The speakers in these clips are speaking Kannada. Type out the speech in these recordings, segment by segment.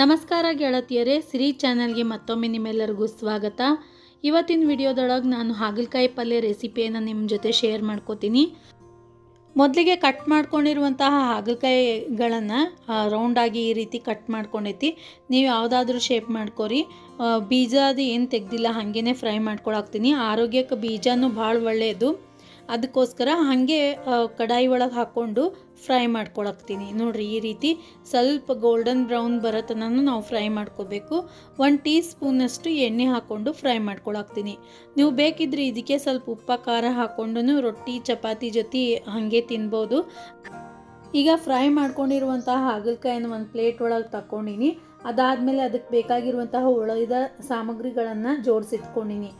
ನಮಸ್ಕಾರ ಗೆಳತಿಯರೇ, ಸಿರಿ ಚಾನಲ್ಗೆ ಮತ್ತೊಮ್ಮೆ ನಿಮ್ಮೆಲ್ಲರಿಗೂ ಸ್ವಾಗತ. ಇವತ್ತಿನ ವಿಡಿಯೋದೊಳಗೆ ನಾನು ಹಾಗಲಕಾಯಿ ಪಲ್ಯ ರೆಸಿಪಿಯನ್ನು ನಿಮ್ಮ ಜೊತೆ ಶೇರ್ ಮಾಡ್ಕೋತೀನಿ. ಮೊದಲಿಗೆ ಕಟ್ ಮಾಡ್ಕೊಂಡಿರುವಂತಹ ಹಾಗಲಕಾಯಿಗಳನ್ನು ರೌಂಡಾಗಿ ಈ ರೀತಿ ಕಟ್ ಮಾಡ್ಕೊಂಡೈತಿ. ನೀವು ಯಾವುದಾದ್ರೂ ಶೇಪ್ ಮಾಡ್ಕೊರಿ. ಬೀಜ ಅದು ಏನು ತೆಗ್ದಿಲ್ಲ ಹಾಗೇ ಫ್ರೈ ಮಾಡ್ಕೊಳಾಕ್ತೀನಿ. ಆರೋಗ್ಯಕ್ಕೆ ಬೀಜನೂ ಭಾಳ ಒಳ್ಳೆಯದು ಅದಕ್ಕೋಸ್ಕರ ಹಾಗೆ ಕಡಾಯಿ ಒಳಗೆ ಹಾಕ್ಕೊಂಡು ಫ್ರೈ ಮಾಡ್ಕೊಳಕ್ತೀನಿ. ನೋಡಿರಿ, ಈ ರೀತಿ ಸ್ವಲ್ಪ ಗೋಲ್ಡನ್ ಬ್ರೌನ್ ಬರೋತನೂ ನಾವು ಫ್ರೈ ಮಾಡ್ಕೋಬೇಕು. ಒಂದು ಟೀ ಸ್ಪೂನಷ್ಟು ಎಣ್ಣೆ ಹಾಕ್ಕೊಂಡು ಫ್ರೈ ಮಾಡ್ಕೊಳಕ್ತೀನಿ. ನೀವು ಬೇಕಿದ್ರೆ ಇದಕ್ಕೆ ಸ್ವಲ್ಪ ಉಪ್ಪ, ಖಾರ ಹಾಕ್ಕೊಂಡು ರೊಟ್ಟಿ, ಚಪಾತಿ ಜೊತೆ ಹಾಗೆ ತಿನ್ಬೋದು. ಈಗ ಫ್ರೈ ಮಾಡ್ಕೊಂಡಿರುವಂತಹ ಹಾಗಲಕಾಯಿನ ಒಂದು ಪ್ಲೇಟ್ ಒಳಗೆ ತಗೊಂಡಿನಿ ಅದಾದಮೇಲೆ ಅದಕ್ಕೆ ಬೇಕಾಗಿರುವಂತಹ ಉಳಿದ ಸಾಮಗ್ರಿಗಳನ್ನು ಜೋಡಿಸಿಟ್ಕೊಂಡಿನಿ.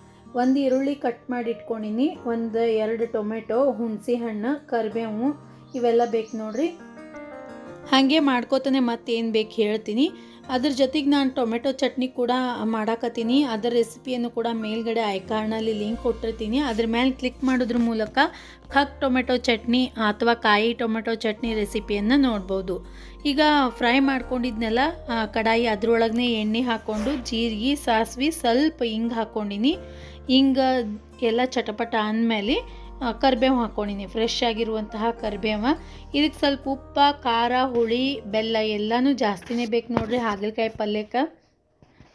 ಒಂದು ಈರುಳ್ಳಿ ಕಟ್ ಮಾಡಿ ಇಟ್ಕೊಂಡಿನಿ, ಒಂದು ಎರಡು ಟೊಮೆಟೊ ಹುಣಸೆ ಹಣ್ಣು ಕರಿಬೇವು, ಇವೆಲ್ಲ ಬೇಕು ನೋಡ್ರಿ. ಹಾಗೆ ಮಾಡ್ಕೋತಾನೆ ಮತ್ತೇನು ಬೇಕು ಹೇಳ್ತೀನಿ. ಅದ್ರ ಜೊತೆಗೆ ನಾನು ಟೊಮೆಟೊ ಚಟ್ನಿ ಕೂಡ ಮಾಡಾಕತ್ತೀನಿ. ಅದರ ರೆಸಿಪಿಯನ್ನು ಕೂಡ ಮೇಲ್ಗಡೆ ಐಕಾರ್ನಲ್ಲಿ ಲಿಂಕ್ ಕೊಟ್ಟಿರ್ತೀನಿ. ಅದ್ರ ಮೇಲೆ ಕ್ಲಿಕ್ ಮಾಡೋದ್ರ ಮೂಲಕ ಖಕ್ ಟೊಮೆಟೊ ಚಟ್ನಿ ಅಥವಾ ಕಾಯಿ ಟೊಮೆಟೊ ಚಟ್ನಿ ರೆಸಿಪಿಯನ್ನು ನೋಡ್ಬೋದು. ಈಗ ಫ್ರೈ ಮಾಡ್ಕೊಂಡಿದ್ನೆಲ್ಲ ಕಡಾಯಿ ಅದ್ರೊಳಗನೆ ಎಣ್ಣೆ ಹಾಕ್ಕೊಂಡು ಜೀರಿಗೆ, ಸಾಸಿವೆ ಸ್ವಲ್ಪ ಹಿಂಗೆ ಹಾಕ್ಕೊಂಡಿನಿ ಹಿಂಗೆ ಎಲ್ಲ ಚಟಪಟ ಅಂದಮೇಲೆ ಕರಿಬೇವು ಹಾಕ್ಕೊಂಡಿನಿ ಫ್ರೆಶ್ ಆಗಿರುವಂತಹ ಕರಿಬೇವ. ಇದಕ್ಕೆ ಸ್ವಲ್ಪ ಉಪ್ಪ, ಖಾರ, ಹುಳಿ, ಬೆಲ್ಲ ಎಲ್ಲನೂ ಜಾಸ್ತಿನೇ ಬೇಕು ನೋಡಿರಿ. ಹಾಗಲಕಾಯಿ ಪಲ್ಯಕ್ಕೆ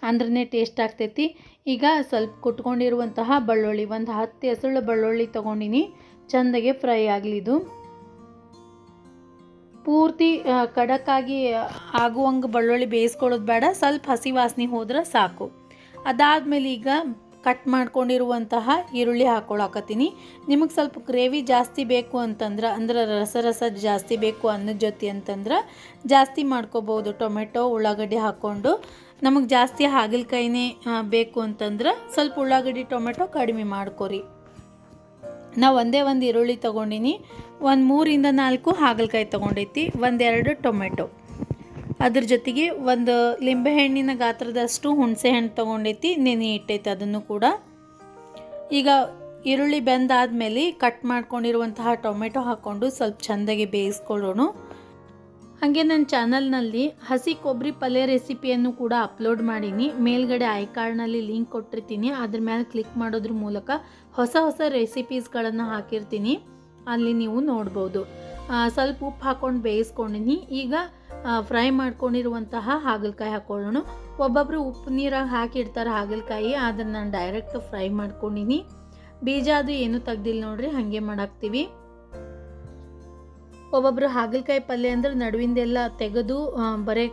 ಅಂದ್ರೇ ಟೇಸ್ಟ್ ಆಗ್ತೈತಿ. ಈಗ ಸ್ವಲ್ಪ ಕುಟ್ಕೊಂಡಿರುವಂತಹ ಬೆಳ್ಳುಳ್ಳಿ, ಒಂದು ಹತ್ತು ಹೆಸಳು ಬೆಳ್ಳುಳ್ಳಿ ತೊಗೊಂಡಿನಿ. ಚಂದಗೆ ಫ್ರೈ ಆಗಲಿದು ಪೂರ್ತಿ ಕಡಕ್ಕಾಗಿ ಆಗುವಂಗೆ ಬೆಳ್ಳುಳ್ಳಿ ಬೇಯಿಸ್ಕೊಳ್ಳೋದು ಬೇಡ. ಸ್ವಲ್ಪ ಹಸಿ ವಾಸನೆ ಹೋದ್ರೆ ಸಾಕು. ಅದಾದಮೇಲೆ ಈಗ ಕಟ್ ಮಾಡ್ಕೊಂಡಿರುವಂತಹ ಈರುಳ್ಳಿ ಹಾಕೊಳಕತ್ತೀನಿ. ನಿಮಗೆ ಸ್ವಲ್ಪ ಗ್ರೇವಿ ಜಾಸ್ತಿ ಬೇಕು ಅಂತಂದ್ರೆ, ಅಂದ್ರೆ ರಸ ರಸ ಜಾಸ್ತಿ ಬೇಕು ಅನ್ನದ ಜೊತೆ ಅಂತಂದ್ರೆ ಜಾಸ್ತಿ ಮಾಡ್ಕೋಬೋದು. ಟೊಮೆಟೊ, ಉಳ್ಳಾಗಡ್ಡಿ ಹಾಕ್ಕೊಂಡು ನಮಗೆ ಜಾಸ್ತಿ ಹಾಗಲಕಾಯಿನೇ ಬೇಕು ಅಂತಂದ್ರೆ ಸ್ವಲ್ಪ ಉಳ್ಳಾಗಡ್ಡಿ, ಟೊಮೆಟೊ ಕಡಿಮೆ ಮಾಡ್ಕೊರಿ. ನಾವು ಒಂದೇ ಒಂದು ಈರುಳ್ಳಿ ತೊಗೊಂಡಿನಿ. ಒಂದು ಮೂರಿಂದ ನಾಲ್ಕು ಹಾಗಲಕಾಯಿ ತೊಗೊಂಡೈತಿ. ಒಂದೆರಡು ಟೊಮೆಟೊ. ಅದ್ರ ಜೊತೆಗೆ ಒಂದು ಲಿಂಬೆಹಣ್ಣಿನ ಗಾತ್ರದಷ್ಟು ಹುಣಸೆ ಹಣ್ಣು ತೊಗೊಂಡೈತಿ, ನೆನೆ ಇಟ್ಟೈತಿ ಅದನ್ನು ಕೂಡ. ಈಗ ಈರುಳ್ಳಿ ಬೆಂದಾದಮೇಲೆ ಕಟ್ ಮಾಡ್ಕೊಂಡಿರುವಂತಹ ಟೊಮೆಟೊ ಹಾಕ್ಕೊಂಡು ಸ್ವಲ್ಪ ಚೆಂದಾಗಿ ಬೇಯಿಸ್ಕೊಳ್ಳೋಣ. ಹಾಗೆ ನನ್ನ ಚಾನಲ್ನಲ್ಲಿ ಹಸಿ ಕೊಬ್ಬರಿ ಪಲ್ಯ ರೆಸಿಪಿಯನ್ನು ಕೂಡ ಅಪ್ಲೋಡ್ ಮಾಡೀನಿ. ಮೇಲ್ಗಡೆ ಐ ಕಾರ್ಡ್ನಲ್ಲಿ ಲಿಂಕ್ ಕೊಟ್ಟಿರ್ತೀನಿ. ಅದ್ರ ಮೇಲೆ ಕ್ಲಿಕ್ ಮಾಡೋದ್ರ ಮೂಲಕ ಹೊಸ ಹೊಸ ರೆಸಿಪೀಸ್ಗಳನ್ನು ಹಾಕಿರ್ತೀನಿ. ಅಲ್ಲಿ ನೀವು ನೋಡ್ಬೋದು. ಸ್ವಲ್ಪ ಉಪ್ಪು ಹಾಕ್ಕೊಂಡು ಬೇಯಿಸ್ಕೊಂಡಿನಿ. ಈಗ ಫ್ರೈ ಮಾಡ್ಕೊಂಡಿರುವಂತಹ ಹಾಗಲಕಾಯಿ ಹಾಕೊಳ್ಳೋಣ. ಒಬ್ಬೊಬ್ಬರು ಉಪ್ಪು ನೀರಾಗಿ ಹಾಕಿಡ್ತಾರೆ ಹಾಗಲಕಾಯಿ, ಅದನ್ನು ನಾನು ಡೈರೆಕ್ಟ್ ಫ್ರೈ ಮಾಡ್ಕೊಂಡಿನಿ. ಬೀಜ ಅದು ಏನೂ ತೆಗ್ದಿಲ್ಲ ನೋಡ್ರಿ, ಹಾಗೆ ಮಾಡಾಕ್ತೀವಿ. ಒಬ್ಬೊಬ್ರು ಹಾಗಲಕಾಯಿ ಪಲ್ಯ ಅಂದ್ರೆ ನಡುವಿಂದೆಲ್ಲ ತೆಗೆದು ಬರೀ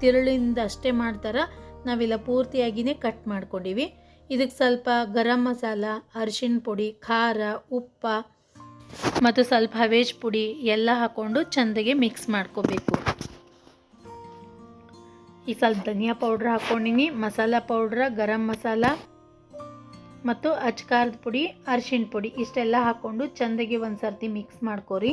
ತಿರುಳಿಂದ ಅಷ್ಟೇ ಮಾಡ್ತಾರೆ. ನಾವೆಲ್ಲ ಪೂರ್ತಿಯಾಗಿಯೇ ಕಟ್ ಮಾಡ್ಕೊಂಡಿವಿ. ಇದಕ್ಕೆ ಸ್ವಲ್ಪ ಗರಂ ಮಸಾಲ ಅರಿಶಿನ ಪುಡಿ, ಖಾರ, ಉಪ್ಪ ಮತ್ತು ಸ್ವಲ್ಪ ಹವೇಜ್ ಪುಡಿ ಎಲ್ಲ ಹಾಕ್ಕೊಂಡು ಚೆಂದಗೆ ಮಿಕ್ಸ್ ಮಾಡ್ಕೋಬೇಕು. ಈ ಸ್ವಲ್ಪ ಧನಿಯಾ ಪೌಡ್ರ್ ಹಾಕ್ಕೊಂಡಿನಿ, ಮಸಾಲ ಪೌಡ್ರ, ಗರಂ ಮಸಾಲ ಮತ್ತು ಅಚ್ಕಾರದ ಪುಡಿ, ಅರಿಶಿಣ ಪುಡಿ ಇಷ್ಟೆಲ್ಲ ಹಾಕ್ಕೊಂಡು ಚೆಂದಗೆ ಒಂದು ಸರ್ತಿ ಮಿಕ್ಸ್ ಮಾಡ್ಕೊರಿ.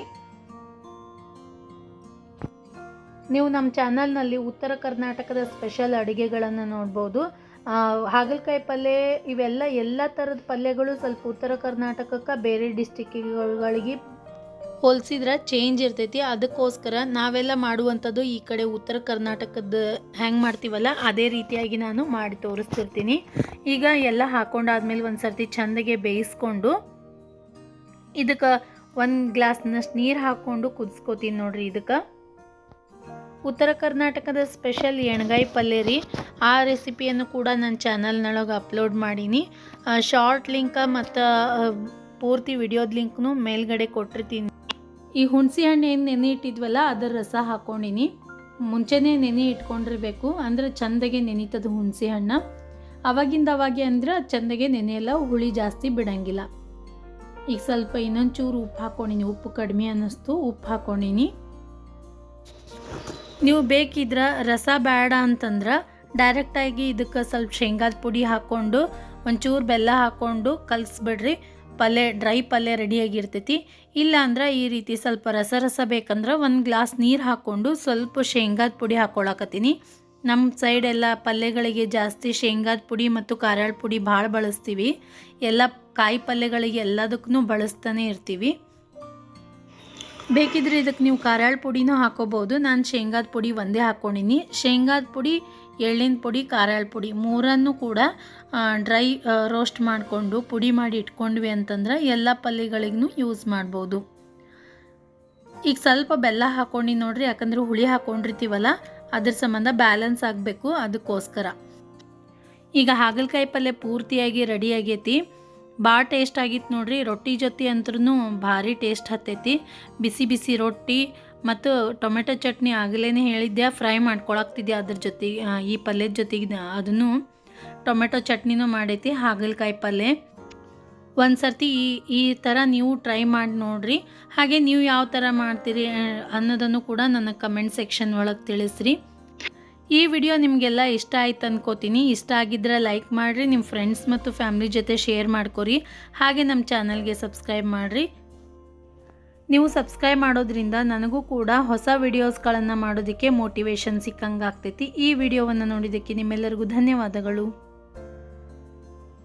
ನೀವು ನಮ್ಮ ಚಾನಲ್ನಲ್ಲಿ ಉತ್ತರ ಕರ್ನಾಟಕದ ಸ್ಪೆಷಲ್ ಅಡುಗೆಗಳನ್ನು ನೋಡ್ಬೋದು. ಹಾಗಲಕಾಯಿ ಪಲ್ಯ, ಇವೆಲ್ಲ ಎಲ್ಲ ಥರದ ಪಲ್ಯಗಳು ಸ್ವಲ್ಪ ಉತ್ತರ ಕರ್ನಾಟಕಕ್ಕೆ ಬೇರೆ ಡಿಸ್ಟಿಕ್ಗಳಿಗೆ ಹೋಲಿಸಿದ್ರೆ ಚೇಂಜ್ ಇರ್ತೈತಿ. ಅದಕ್ಕೋಸ್ಕರ ನಾವೆಲ್ಲ ಮಾಡುವಂಥದ್ದು ಈ ಕಡೆ ಉತ್ತರ ಕರ್ನಾಟಕದ ಹ್ಯಾಂಗೆ ಮಾಡ್ತೀವಲ್ಲ, ಅದೇ ರೀತಿಯಾಗಿ ನಾನು ಮಾಡಿ ತೋರಿಸ್ತಿರ್ತೀನಿ. ಈಗ ಎಲ್ಲ ಹಾಕೊಂಡಾದ್ಮೇಲೆ ಒಂದು ಸರ್ತಿ ಚಂದಗೆ ಬೇಯಿಸ್ಕೊಂಡು ಇದಕ್ಕೆ ಒಂದು ಗ್ಲಾಸ್ನಷ್ಟು ನೀರು ಹಾಕ್ಕೊಂಡು ಕುದಿಸ್ಕೋತೀನಿ ನೋಡ್ರಿ ಇದಕ್ಕೆ. ಉತ್ತರ ಕರ್ನಾಟಕದ ಸ್ಪೆಷಲ್ ಎಣ್ಗಾಯಿ ಪಲ್ಯ ರೀ. ಆ ರೆಸಿಪಿಯನ್ನು ಕೂಡ ನನ್ನ ಚಾನಲ್ನೊಳಗೆ ಅಪ್ಲೋಡ್ ಮಾಡೀನಿ. ಶಾರ್ಟ್ ಲಿಂಕ ಮತ್ತು ಪೂರ್ತಿ ವಿಡಿಯೋದ ಲಿಂಕ್ನು ಮೇಲ್ಗಡೆ ಕೊಟ್ಟಿರ್ತೀನಿ. ಈ ಹುಣಸೆ ಹಣ್ಣು ಏನು ನೆನೆ ಇಟ್ಟಿದ್ವಲ್ಲ, ಅದರ ರಸ ಹಾಕ್ಕೊಂಡಿನಿ ಮುಂಚೆನೇ ನೆನೆ ಇಟ್ಕೊಂಡಿರಬೇಕು, ಅಂದ್ರೆ ಚಂದಗೆ ನೆನೀತದ ಹುಣಸೆ ಹಣ್ಣು. ಅವಾಗಿಂದ ಅವಾಗೆ ಅಂದ್ರೆ ಚೆಂದಗೆ ನೆನೆಯಲ್ಲ, ಹುಳಿ ಜಾಸ್ತಿ ಬಿಡಂಗಿಲ್ಲ. ಈಗ ಸ್ವಲ್ಪ ಇನ್ನೊಂದು ಚೂರು ಉಪ್ಪು ಹಾಕ್ಕೊಂಡಿನಿ ಉಪ್ಪು ಕಡಿಮೆ ಅನ್ನಿಸ್ತು, ಉಪ್ಪು ಹಾಕ್ಕೊಂಡಿನಿ ನೀವು ಬೇಕಿದ್ರೆ ರಸ ಬೇಡ ಅಂತಂದ್ರೆ ಡೈರೆಕ್ಟಾಗಿ ಇದಕ್ಕೆ ಸ್ವಲ್ಪ ಶೇಂಗಾದ ಪುಡಿ ಹಾಕ್ಕೊಂಡು ಒಂಚೂರು ಬೆಲ್ಲ ಹಾಕ್ಕೊಂಡು ಕಲಿಸ್ಬಿಡ್ರಿ. ಪಲ್ಯ ಡ್ರೈ ಪಲ್ಯ ರೆಡಿಯಾಗಿರ್ತೈತಿ ಇಲ್ಲ ಅಂದ್ರೆ ಈ ರೀತಿ ಸ್ವಲ್ಪ ರಸ ರಸ ಬೇಕಂದ್ರೆ ಒಂದು ಗ್ಲಾಸ್ ನೀರು ಹಾಕ್ಕೊಂಡು ಸ್ವಲ್ಪ ಶೇಂಗಾದ ಪುಡಿ ಹಾಕ್ಕೊಳಕತ್ತೀನಿ ನಮ್ಮ ಸೈಡ್ ಎಲ್ಲ ಪಲ್ಯಗಳಿಗೆ ಜಾಸ್ತಿ ಶೇಂಗಾದ ಪುಡಿ ಮತ್ತು ಖಾರಾಳ ಪುಡಿ ಭಾಳ ಬಳಸ್ತೀವಿ. ಎಲ್ಲ ಕಾಯಿ ಪಲ್ಯಗಳಿಗೆ ಎಲ್ಲದಕ್ಕೂ ಬಳಸ್ತಾನೆ ಇರ್ತೀವಿ. ಬೇಕಿದ್ರೆ ಇದಕ್ಕೆ ನೀವು ಖಾರಾಳ ಪುಡಿನೂ ಹಾಕೋಬೋದು. ನಾನು ಶೇಂಗಾದ ಪುಡಿ ಒಂದೇ ಹಾಕ್ಕೊಂಡಿನಿ ಶೇಂಗಾದ ಪುಡಿ, ಎಳ್ಳಿನ ಪುಡಿ ಖಾರಾಳ ಪುಡಿ ಮೂರನ್ನು ಕೂಡ ಡ್ರೈ ರೋಸ್ಟ್ ಮಾಡಿಕೊಂಡು ಪುಡಿ ಮಾಡಿ ಇಟ್ಕೊಂಡ್ವಿ ಅಂತಂದ್ರೆ ಎಲ್ಲ ಪಲ್ಯಗಳಿಗೂ ಯೂಸ್ ಮಾಡ್ಬೋದು. ಈಗ ಸ್ವಲ್ಪ ಬೆಲ್ಲ ಹಾಕ್ಕೊಂಡಿ ನೋಡ್ರಿ, ಯಾಕಂದ್ರೆ ಹುಳಿ ಹಾಕ್ಕೊಂಡಿರ್ತೀವಲ್ಲ ಅದ್ರ ಸಂಬಂಧ ಬ್ಯಾಲೆನ್ಸ್ ಆಗಬೇಕು ಅದಕ್ಕೋಸ್ಕರ. ಈಗ ಹಾಗಲಕಾಯಿ ಪಲ್ಯ ಪೂರ್ತಿಯಾಗಿ ರೆಡಿ ಆಗೈತಿ. ಭಾಳ ಟೇಸ್ಟ್ ಆಗಿತ್ತು ನೋಡ್ರಿ. ರೊಟ್ಟಿ ಜೊತೆ ಅಂದ್ರೂ ಭಾರಿ ಟೇಸ್ಟ್ ಹತ್ತೈತಿ. ಬಿಸಿ ಬಿಸಿ ರೊಟ್ಟಿ ಮತ್ತು ಟೊಮೆಟೊ ಚಟ್ನಿ ಆಗಲೇ ಹೇಳಿದ್ದೆ ಫ್ರೈ ಮಾಡ್ಕೊಳಕ್ತಿದ್ದೆ ಅದ್ರ ಜೊತೆಗೆ ಈ ಪಲ್ಯದ ಜೊತೆಗೆ ಅದನ್ನು ಟೊಮೆಟೊ ಚಟ್ನಿನೂ ಮಾಡೈತಿ, ಹಾಗಲಕಾಯಿ ಪಲ್ಯ. ಒಂದು ಸರ್ತಿ ಈ ಈ ಥರ ನೀವು ಟ್ರೈ ಮಾಡಿ ನೋಡಿರಿ. ಹಾಗೆ ನೀವು ಯಾವ ಥರ ಮಾಡ್ತೀರಿ ಅನ್ನೋದನ್ನು ಕೂಡ ನನ್ನ ಕಮೆಂಟ್ ಸೆಕ್ಷನ್ ಒಳಗೆ ತಿಳಿಸ್ರಿ. ಈ ವಿಡಿಯೋ ನಿಮಗೆಲ್ಲ ಇಷ್ಟ ಆಯ್ತು ಅನ್ಕೋತೀನಿ. ಇಷ್ಟ ಆಗಿದ್ರೆ ಲೈಕ್ ಮಾಡಿರಿ ನಿಮ್ಮ ಫ್ರೆಂಡ್ಸ್ ಮತ್ತು ಫ್ಯಾಮಿಲಿ ಜೊತೆ ಶೇರ್ ಮಾಡ್ಕೊರಿ. ಹಾಗೆ ನಮ್ಮ ಚಾನಲ್ಗೆ ಸಬ್ಸ್ಕ್ರೈಬ್ ಮಾಡಿರಿ. ನೀವು ಸಬ್ಸ್ಕ್ರೈಬ್ ಮಾಡೋದ್ರಿಂದ ನನಗೂ ಕೂಡ ಹೊಸ ವಿಡಿಯೋಸ್ಗಳನ್ನು ಮಾಡೋದಕ್ಕೆ ಮೋಟಿವೇಶನ್ ಸಿಕ್ಕಂಗೆ ಆಗ್ತೈತಿ ಈ ವಿಡಿಯೋವನ್ನು ನೋಡಿದ್ದಕ್ಕೆ ನಿಮ್ಮೆಲ್ಲರಿಗೂ ಧನ್ಯವಾದಗಳು.